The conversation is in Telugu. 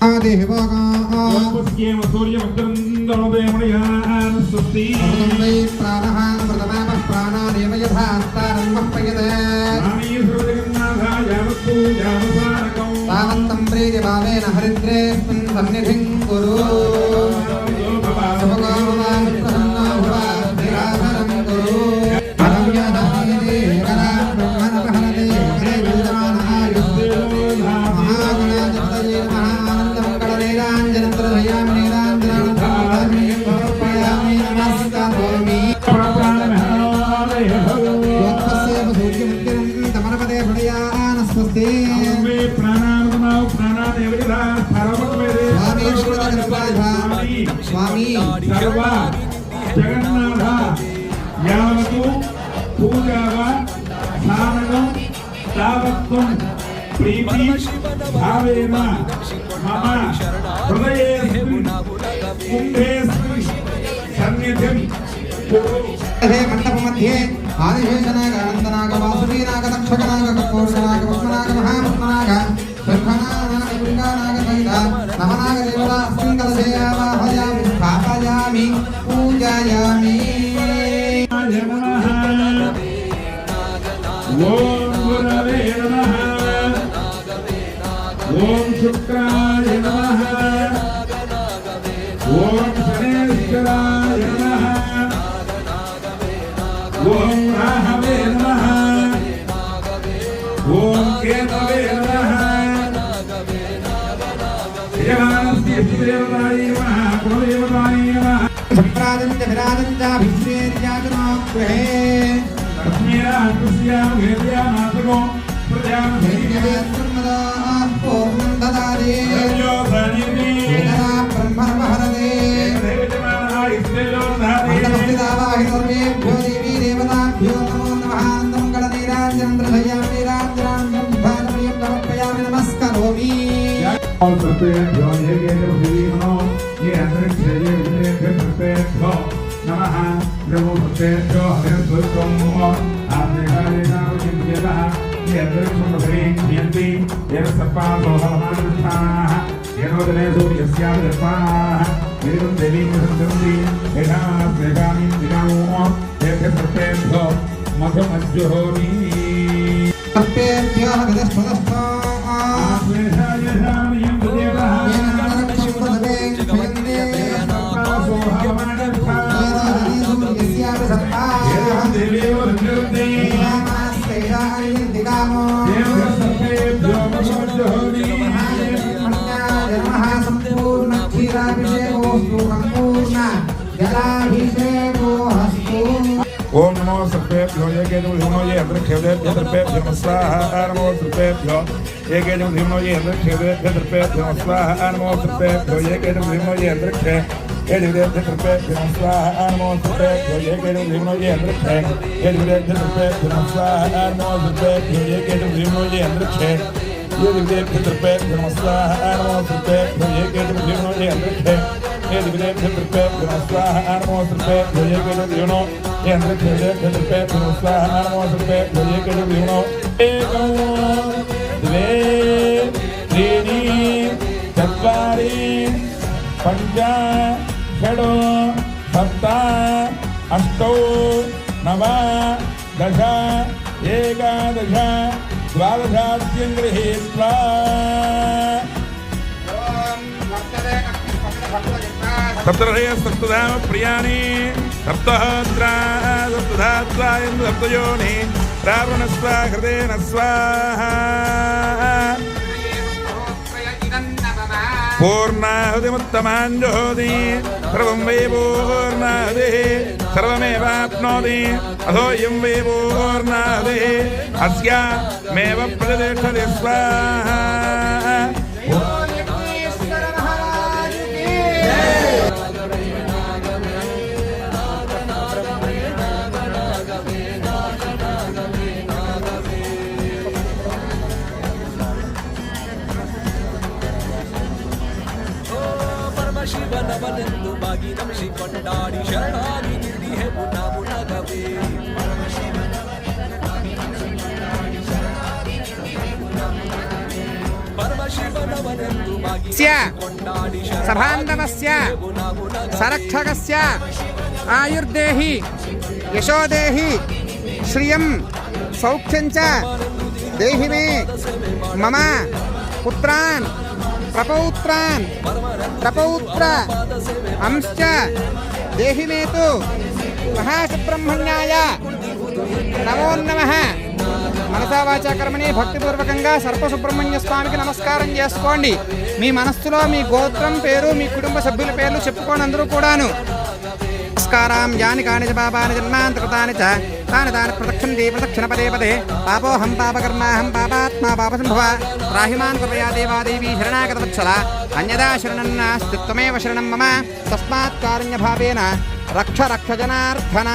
ఆదిహివోగోస్యేమ సూర్యమగ్రంథముదయమునయాన్ స్వస్తి అమృతమై ప్రాణః అమృతమాప ప్రాణానేవ యథా అస్తారం వప్పయతే రాణీ సర్వజగన్నాథాయ వత్తు యావసారకం తావంతం ప్రీతి स्वामी सर्व जगन्नाथ यावतु पूजा स्थानकं तावत्त्वं प्रीति भावेन मम हृदयेऽस्मिन् कुम्भेऽस्मिन् सन्निधिं हे मण्डपमध्ये आदिशेषनाग अनन्तनाग वासुकीनाग तक्षकनाग कपोषनाग पद्मनाग महापद्मनाग सर्वनाग शर्खनाग मृगानाग सहित नमनाग देव ओम शुक्राय नमः। ओम शनेश्वराय नमः। ओम राहवे नमः। ओम केतवे नमः। देवानस्ति देवताय नमः कुलदेवताय नमः। सम्प्रादन्त विरादन्त भिष्मेर्यागनाग्रहे तस्मेन हस्तस्यां भेद्या मातको प्रजां धैर्यं कर्मदा धैर्यवेत्रमदाः पूर्णं ददाति वेदना ब्रह्मणमहरते मण्डपस्थितावाहि सर्वेभ्यो देवी देवताभ्यो नमो नमः आनन्दं गणनीराञ्जनं दर्शयामि नीराञ्जनान् ब्रह्माणमयं समर्पयामि नमस्करोमि नमः नमो सत्तेभ्यो हरिर्भुत्वं आत्मेकालेनावचिन्त्यतः यन्ति येन सर्पासो हवमानुष्ठाः येनोदने सूर्यस्याभिर्वाणाः एवं देवीं सन्ति एषास्मेकामीं विकामो तेभ्यः सर्पेभ्यो मधुमज्जुहोमि सर्पेभ्यः विदस्पदस्ता ओम नमो सर्पेभ्यो एकेजो हिमो ये अन्तरिक्षेभ्यो सर्पेभ्यो स्वाहा नमो सर्पेभ्यो एकेजो हिमो ये अन्तरिक्षेभ्यो सर्पेभ्यो स्वाहा नमो सर्पेभ्यो एकेजो हिमो ये अन्तरिक्षे एदिवेभ्यो सर्पेभ्यो स्वाहा नमो सर्पेभ्यो एकेजो हिमो ये अन्तरिक्षे एदिवेभ्यो सर्पेभ्यो स्वाहा नमो सर्पेभ्यो एकेजो हिमो ये अन्तरिक्षे യതിവിദേഭ്യതൃപ്പേഭ്യമസ്വാഹ നമോ തൃപ്പേഭ്യ ഏകേതുണോ ഏ അന്തരിക്ഷേ യതിവിദേഭ്യതൃപ്പേഭ്യമസ്വാഹ നമോ തൃപ്പേഭ്യ ഏകേതുണോ ഏ അന്തരിക്ഷേഭ്യതൃപ്പേഭ്യമസ്വാഹ നമോ തൃപ്പേഭ്യ ഏകേതുണോ ഏകോ ദ്വേ त्रीणि चत्वारि पञ्च षड् सप्त अष्टौ नव दश एकादश द्वादशाद्यं गृहे సప్తరథయ సప్తధామ ప్రియాణి సప్తహోత్రా సప్తధాత్వా ఎందు సప్తయోని రావణ స్వాహృదేన స్వాహ पूर्णाहुतिमुत्तमाञ्जुहोति सर्वं वै पूर्णाहुतिः सर्वमेवाप्नोति अथोऽयं वै पूर्णाहुतिः अस्यामेव प्रतिष्ठति स्वाहा தியாகி நம் ஸ்ரீ கொண்டாடி சரணாகி கிருதி ஹே புனா புனகவே सभान्दवस्य सरक्षकस्य। आयुर्देहि। यशोदेहि। श्रियं। सौख्यं देहि मे मम। पुत्रान्। प्रपौत्र। పుత్రాన్ ప్రపౌత్ర అంశ్చ దేహిమేతు మహాసబ్రహ్మణ్యాయ మహాసుబ్రహ్మణ్యాయ. నమో భక్తిపూర్వకంగా సర్పసుబ్రహ్మణ్య స్వామికి నమస్కారం చేసుకోండి. మీ మనస్సులో మీ గోత్రం పేరు మీ కుటుంబ సభ్యుల పేర్లు చెప్పుకోండి అందరూ కూడాను. నమస్కారం యాని కాని చ పాపాని జన్మాంతకృతాని చ. తాని తాని ప్రదక్షిణంతి పదే పదే పాపోహం పాపకర్మాహం పాపాత్మా పాపసంభవ రాహిమాన్ కృపయా దేవాదేవీ శరణాగతవత్సల అన్యదా శరణం నాస్తి త్వమేవ శరణం మమ తస్మాత్ కారుణ్యభావేన రక్ష రక్ష జనార్దన